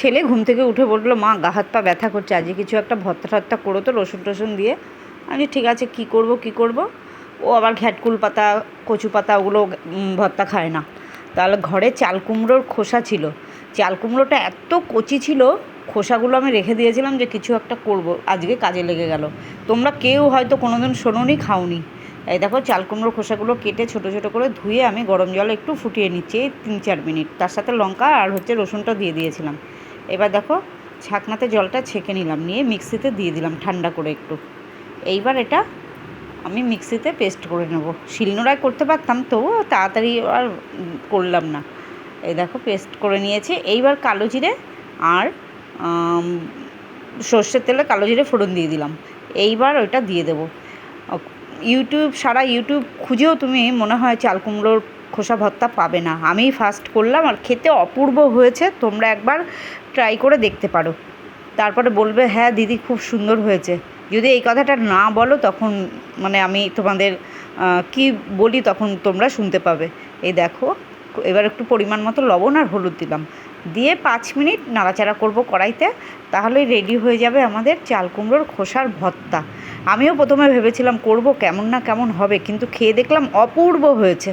ছেলে ঘুম থেকে উঠে বলল, মা, গা হাত পা ব্যথা করছে, আজকে কিছু একটা ভত্তা টর্তা করো তো, রসুন টসুন দিয়ে। আমি ঠিক আছে, কি করব কি করব? ও আবার ঘ্যাটকুল পাতা, কচু পাতা, ওগুলো ভর্তা খায় না। তাহলে ঘরে চাল কুমড়োর খোসা ছিল। চাল কুমড়োটা এত কচি ছিল, খোসাগুলো আমি রেখে দিয়েছিলাম যে কিছু একটা করব, আজকে কাজে লেগে গেল। তোমরা কেউ হয়তো কোনো কোনোদিন শোনোনি, খাওনি। এই দেখো, চাল কুমড়োর খোসাগুলো কেটে ছোটো ছোটো করে ধুয়ে আমি গরম জলে একটু ফুটিয়ে নিচ্ছি, এই তিন চার মিনিট। তার সাথে লঙ্কা আর হচ্ছে রসুনটা দিয়ে দিয়েছিলাম। এবার দেখো ছাকনাতে জলটা ছেঁকে নিলাম, নিয়ে মিক্সিতে দিয়ে দিলাম ঠান্ডা করে একটু। এইবার এটা আমি মিক্সিতে পেস্ট করে নেব। শিলনোড়ায় করতে পারতাম, তবুও তাড়াতাড়ি আর করলাম না। এই দেখো পেস্ট করে নিয়েছি। এইবার কালো জিরে আর সর্ষের তেলে কালো জিরে ফোড়ন দিয়ে দিলাম। এইবার ওইটা দিয়ে দেবো। ইউটিউব, সারা ইউটিউব খুঁজেও তুমি মনে হয় চাল কুমড়োর খোসা ভর্তা পাবে না। আমিই ফার্স্ট করলাম আর খেতে অপূর্ব হয়েছে, তোমরা একবার ট্রাই করে দেখতে পারো। তারপরে বলবে হ্যাঁ দিদি, খুব সুন্দর হয়েছে। যদি এই কথাটা না বলো, তখন মানে আমি তোমাদের কি বলি তখন তোমরা শুনতে পাবে। এই দেখো, এবার একটু পরিমাণ মতো লবণ আর হলুদ দিলাম। দিয়ে পাঁচ মিনিট নাড়াচাড়া করব কড়াইতে তাহলেই রেডি হয়ে যাবে আমাদের চাল কুমড়োর খোসার ভর্তা আমিও প্রথমে ভেবেছিলাম করব কেমন না কেমন হবে, কিন্তু খেয়ে দেখলাম অপূর্ব হয়েছে।